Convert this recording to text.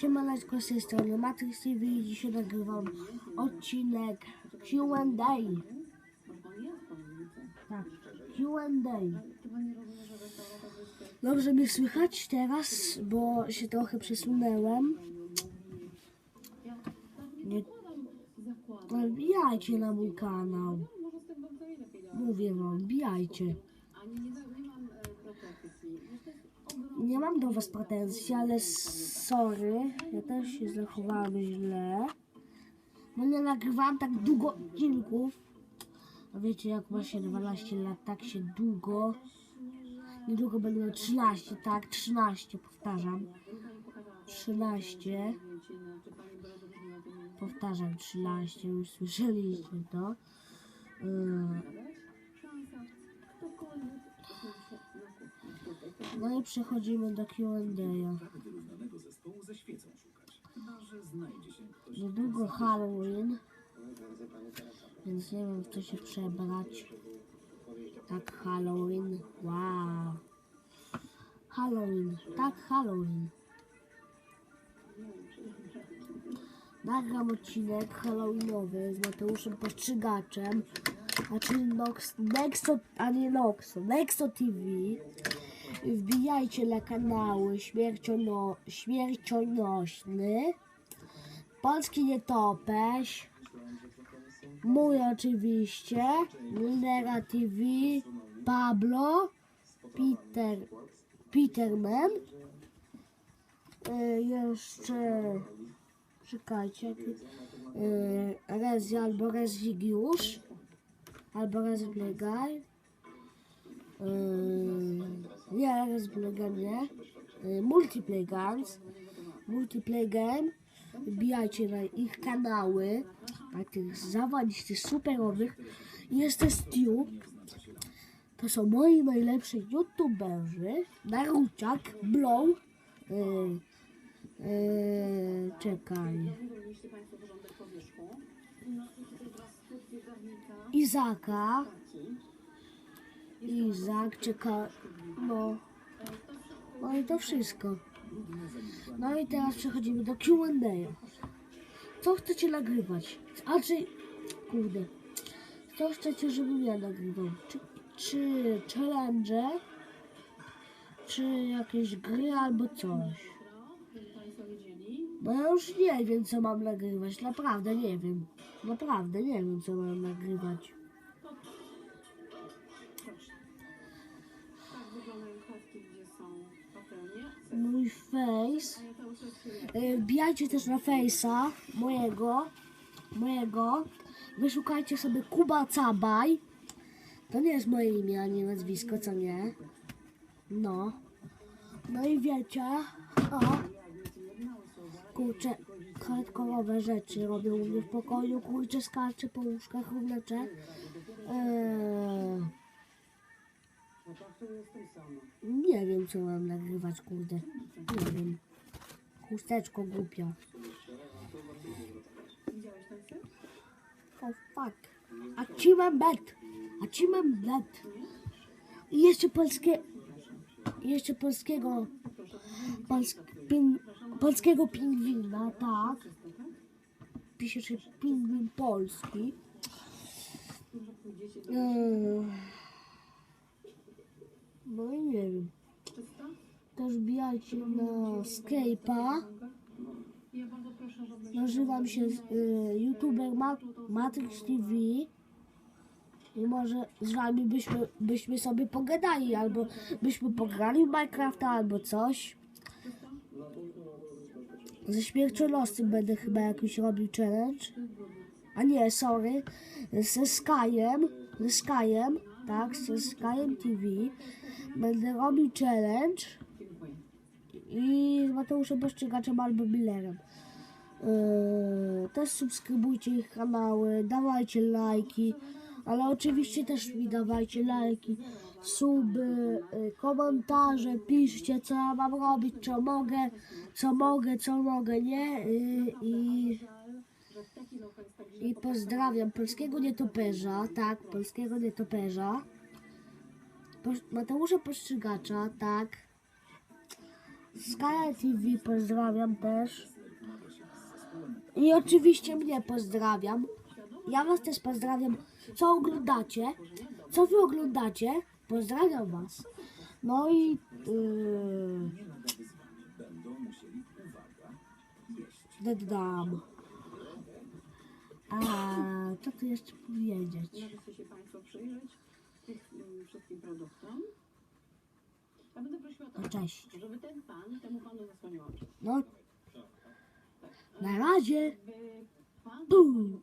Siemaneczko z tej strony Matrix TV dzisiaj nagrywam odcinek Q&A Tak, Q&A Dobrze mnie słychać teraz, bo się trochę przesunęłem. Nie... Na mój kanał. Mówię wam, wbijajcie Nie mam do was pretensji, ale sorry, ja też się zachowałem źle. No nie nagrywałam tak długo odcinków. A wiecie, jak ma się 12 lat, tak się długo. Niedługo będę miał 13, tak, 13, powtarzam. 13. Powtarzam, 13, już słyszeliście to. Yy. No i przechodzimy do Q&A. Niedługo Halloween, więc nie wiem w co się przebrać. Tak, Halloween, wow. Halloween, tak, Halloween. Nagram odcinek Halloweenowy z Mateuszem Postrzygaczem, znaczy Nox, Nexo, a nie Noxo, Nexo TV. Wbijajcie na kanały Śmierciono, Śmiercionośny, Polski Nietoperz, mój oczywiście, Minera TV, Pablo, Peter, Peterman, y, jeszcze, czekajcie, y, Rezi albo Rezigiusz, albo Rezblegaj, y, nie, Rezblegaj nie, y, Multiplay Guns, Multiplay Game, wbijajcie na ich kanały, na tych zawalistych, superowych. Jest też Stu. To są moi najlepsi youtuberzy. Naruciak, Blow. Yy, yy, czekaj. Izaka. Izak, czeka. No. No i to wszystko. No i teraz przechodzimy do Q&A. Co chcecie nagrywać? A czy... Kurde. Co chcecie, żebym ja nagrywał? Czy, czy challenge? Czy jakieś gry albo coś? Bo ja już nie wiem, co mam nagrywać. Naprawdę nie wiem. Naprawdę nie wiem, co mam nagrywać. Mój face. Y, Wbijajcie też na face'a mojego. Mojego. Wyszukajcie sobie Kuba Cabaj. To nie jest moje imię, ani nazwisko, co nie? No. No i wiecie, o, kurczę, hardkorowe rzeczy robią u mnie w pokoju, kurczę, skaczę po łóżkach, równacze. Eee, nie wiem, co mam nagrywać, kurde. Nie wiem. Chusteczko głupia. Oh fuck. Achievement bet. Achievement bet. I jeszcze polskie... Jeszcze polskiego... Polsk, pin, polskiego pingwina, tak. Pisze się pingwin polski. Eee, No i nie wiem. Też wbijajcie na Skype'a. Nazywam się y, youtuber Ma Matrix TV i może z wami byśmy, byśmy sobie pogadali, albo byśmy pograli w Minecrafta, albo coś. Ze śmiercionoscem będę chyba jakiś robił challenge. A nie, sorry, ze Skyem, ze Skyem, tak, ze Skyem TV będę robił challenge i z Mateuszem Poszczygaczem albo Millerem. Yy, też subskrybujcie ich kanały, dawajcie lajki, ale oczywiście też mi dawajcie lajki, suby, yy, komentarze, piszcie co ja mam robić, co mogę, co mogę, co mogę, nie? Yy, I, I pozdrawiam polskiego nietoperza, tak, polskiego nietoperza, Mateusza Postrzygacza, tak, Sky TV pozdrawiam też. I oczywiście mnie pozdrawiam. Ja was też pozdrawiam. Co oglądacie? Co wy oglądacie? Pozdrawiam was. No i... Yy. A co tu jeszcze powiedzieć? Możecie się Państwo przyjrzeć tych mm, wszystkim produktom. Ja będę prosiła No tak, cześć. żeby ten Pan temu Panu zasłonił oczy. No, na razie. By Pan Bum.